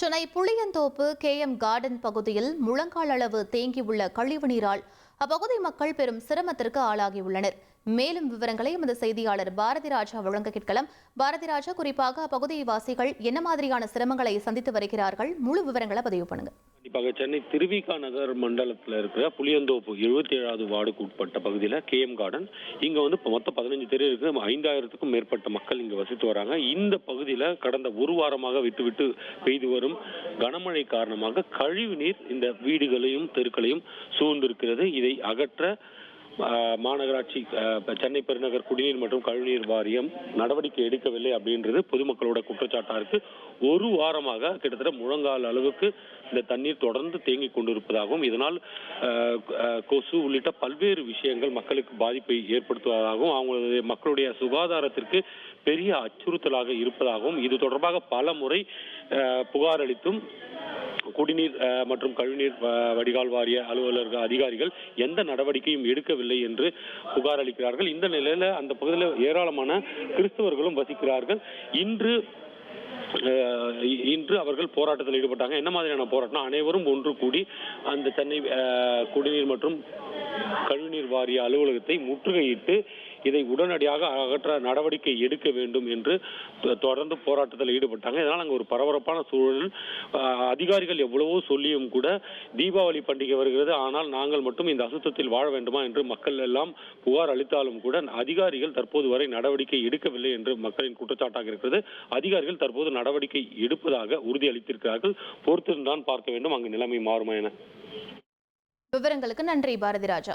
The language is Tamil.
Chennai Puliyanthope K M garden பகுதியில் முழங்கால் அளவு தேங்கியுள்ள கழிவுநீரால் அப்பகுதி மக்கள் பெரும் சிரமத்திற்கு ஆளாகியுள்ளனர். மேலும் விவரங்களை எமது செய்தியாளர் பாரதி ராஜா வழங்க கேட்கலாம். பாரதி ராஜா குறிப்பாக அப்பகுதி வாசிகள் என்ன மாதிரியான சிரமங்களை சந்தித்து வருகிறார்கள்? முழு விவரங்களை பதிவு பண்ணுங்கள் கண்டிப்பாக சென்னை திருவிகா நகர் மண்டலத்தில் இருக்கிற புளியந்தோப்பு எழுபத்தி ஏழாவது வார்டுக்கு உட்பட்ட பகுதியில் கேஎம் கார்டன். இங்கே வந்து இப்போ மொத்தம் பதினஞ்சு தெரு இருக்கு. ஐந்தாயிரத்துக்கும் மேற்பட்ட மக்கள் இங்கே வசித்து வராங்க. இந்த பகுதியில் கடந்த ஒரு வாரமாக விட்டுவிட்டு பெய்து வரும் கனமழை காரணமாக கழிவு நீர் இந்த வீடுகளையும் தெருக்களையும் சூழ்ந்திருக்கிறது. இதை அகற்ற மாநகராட்சி சென்னை பெருநகர் குடிநீர் மற்றும் கழிவுநீர் வாரியம் நடவடிக்கை எடுக்கவில்லை அப்படின்றது பொதுமக்களோட குற்றச்சாட்டா இருக்கு ஒரு வாரமாக கிட்டத்தட்ட முழங்கால் அளவுக்கு இந்த தண்ணீர் தொடர்ந்து தேங்கி கொண்டிருப்பதாகவும் இதனால் கொசு உள்ளிட்ட பல்வேறு விஷயங்கள் மக்களுக்கு பாதிப்பை ஏற்படுத்துவதாகவும் அவங்களுடைய மக்களுடைய சுகாதாரத்திற்கு பெரிய அச்சுறுத்தலாக இருப்பதாகவும் இது தொடர்பாக பல முறை புகார் அளித்தும் குடிநீர் மற்றும் கழிவுநீர் வடிகால் வாரிய அலுவலர்கள் அதிகாரிகள் எந்த நடவடிக்கையும் எடுக்கவில்லை என்று புகார் அளிக்கிறார்கள். இந்த நிலையில அந்த பகுதியில் ஏராளமான கிறிஸ்தவர்களும் வசிக்கிறார்கள். இன்று இன்று அவர்கள் போராட்டத்தில் ஈடுபட்டாங்க. என்ன மாதிரியான போராட்டம் அனைவரும் ஒன்று கூடி அந்த சென்னை குடிநீர் மற்றும் கழிவுநீர் வாரிய அலுவலகத்தை முற்றுகையிட்டு இதை உடனடியாக அகற்ற நடவடிக்கை எடுக்க வேண்டும் என்று தொடர்ந்து போராட்டத்தில் ஈடுபட்டாங்க. இதனால் அங்கே ஒரு பரபரப்பான சூழல் அதிகாரிகள் எவ்வளவோ சொல்லியும் கூட தீபாவளி பண்டிகை வருகிறது. ஆனால் நாங்கள் மட்டும் இந்த அசுத்தத்தில் வாழ வேண்டுமா என்று மக்கள் எல்லாம் புகார் அளித்தாலும் கூட அதிகாரிகள் தற்போது வரை நடவடிக்கை எடுக்கவில்லை என்று மக்களின் குற்றச்சாட்டாக இருக்கிறது. அதிகாரிகள் தற்போது நடவடிக்கை எடுப்பதாக உறுதியளித்திருக்கிறார்கள். பொறுத்திருந்தான் பார்க்க வேண்டும். அங்கு நிலைமை மாறுமா என. விவரங்களுக்கு நன்றி பாரதி ராஜா.